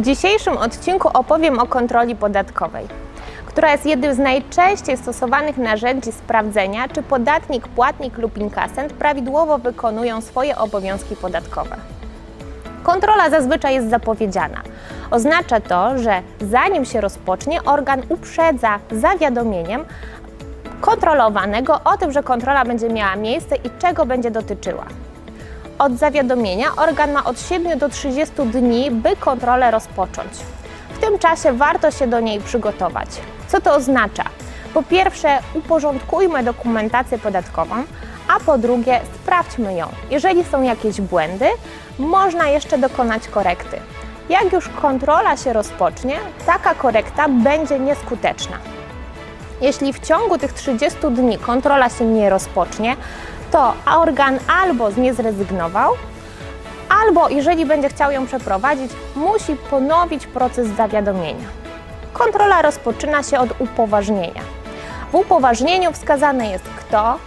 W dzisiejszym odcinku opowiem o kontroli podatkowej, która jest jednym z najczęściej stosowanych narzędzi sprawdzenia, czy podatnik, płatnik lub inkasent prawidłowo wykonują swoje obowiązki podatkowe. Kontrola zazwyczaj jest zapowiedziana. Oznacza to, że zanim się rozpocznie, organ uprzedza zawiadomieniem kontrolowanego o tym, że kontrola będzie miała miejsce i czego będzie dotyczyła. Od zawiadomienia organ ma od 7 do 30 dni, by kontrolę rozpocząć. W tym czasie warto się do niej przygotować. Co to oznacza? Po pierwsze, uporządkujmy dokumentację podatkową, a po drugie, sprawdźmy ją. Jeżeli są jakieś błędy, można jeszcze dokonać korekty. Jak już kontrola się rozpocznie, taka korekta będzie nieskuteczna. Jeśli w ciągu tych 30 dni kontrola się nie rozpocznie, to organ albo z niej zrezygnował, albo jeżeli będzie chciał ją przeprowadzić, musi ponowić proces zawiadomienia. Kontrola rozpoczyna się od upoważnienia. W upoważnieniu wskazane jest kto,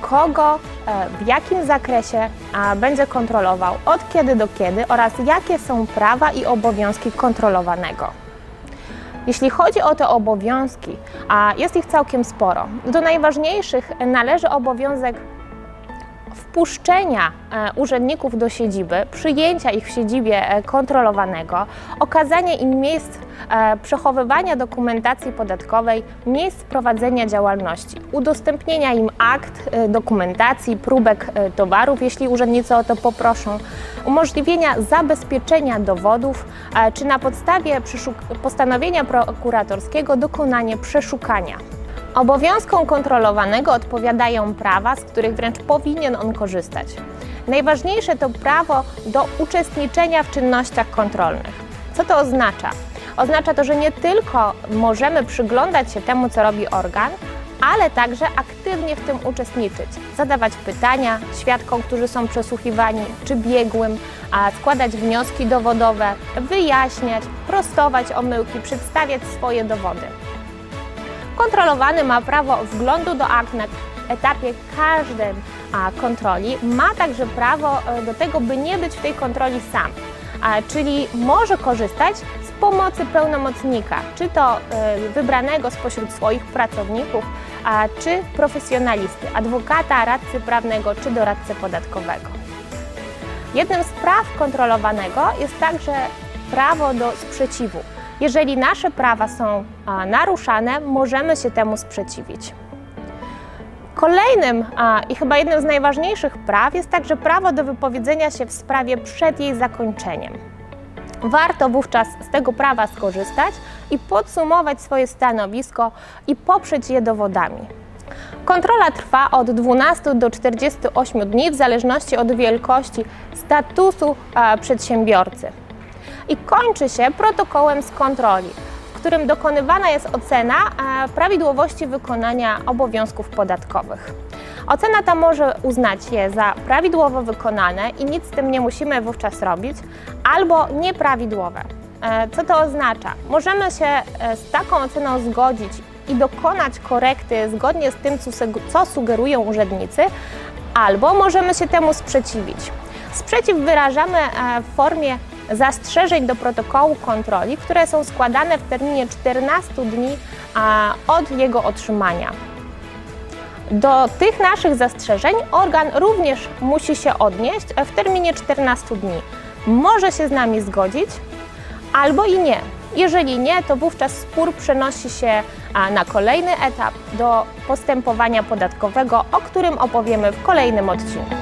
kogo, e, w jakim zakresie będzie kontrolował, od kiedy do kiedy oraz jakie są prawa i obowiązki kontrolowanego. Jeśli chodzi o te obowiązki, a jest ich całkiem sporo, do najważniejszych należy obowiązek wpuszczenia e, urzędników do siedziby, przyjęcia ich w siedzibie e, kontrolowanego, okazania im miejsc e, przechowywania dokumentacji podatkowej, miejsc prowadzenia działalności, udostępnienia im akt, dokumentacji, próbek towarów, jeśli urzędnicy o to poproszą, umożliwienia zabezpieczenia dowodów, czy na podstawie postanowienia prokuratorskiego dokonanie przeszukania. Obowiązkom kontrolowanego odpowiadają prawa, z których wręcz powinien on korzystać. Najważniejsze to prawo do uczestniczenia w czynnościach kontrolnych. Co to oznacza? Oznacza to, że nie tylko możemy przyglądać się temu, co robi organ, ale także aktywnie w tym uczestniczyć, zadawać pytania świadkom, którzy są przesłuchiwani, czy biegłym, a składać wnioski dowodowe, wyjaśniać, prostować omyłki, przedstawiać swoje dowody. Kontrolowany ma prawo wglądu do akt na etapie każdej kontroli. Ma także prawo e, do tego, by nie być w tej kontroli sam. Czyli może korzystać z pomocy pełnomocnika, czy to e, wybranego spośród swoich pracowników, czy profesjonalisty, adwokata, radcy prawnego, czy doradcy podatkowego. Jednym z praw kontrolowanego jest także prawo do sprzeciwu. Jeżeli nasze prawa są naruszane, możemy się temu sprzeciwić. Kolejnym a, i chyba jednym z najważniejszych praw jest także prawo do wypowiedzenia się w sprawie przed jej zakończeniem. Warto wówczas z tego prawa skorzystać i podsumować swoje stanowisko i poprzeć je dowodami. Kontrola trwa od 12 do 48 dni w zależności od wielkości statusu a, przedsiębiorcy i kończy się protokołem z kontroli, w którym dokonywana jest ocena e, prawidłowości wykonania obowiązków podatkowych. Ocena ta może uznać je za prawidłowo wykonane i nic z tym nie musimy wówczas robić, albo nieprawidłowe. E, Co to oznacza? Możemy się e, z taką oceną zgodzić i dokonać korekty zgodnie z tym, co sugerują urzędnicy, albo możemy się temu sprzeciwić. Sprzeciw wyrażamy w formie zastrzeżeń do protokołu kontroli, które są składane w terminie 14 dni od jego otrzymania. Do tych naszych zastrzeżeń organ również musi się odnieść w terminie 14 dni. Może się z nami zgodzić albo i nie. Jeżeli nie, to wówczas spór przenosi się na kolejny etap do postępowania podatkowego, o którym opowiemy w kolejnym odcinku.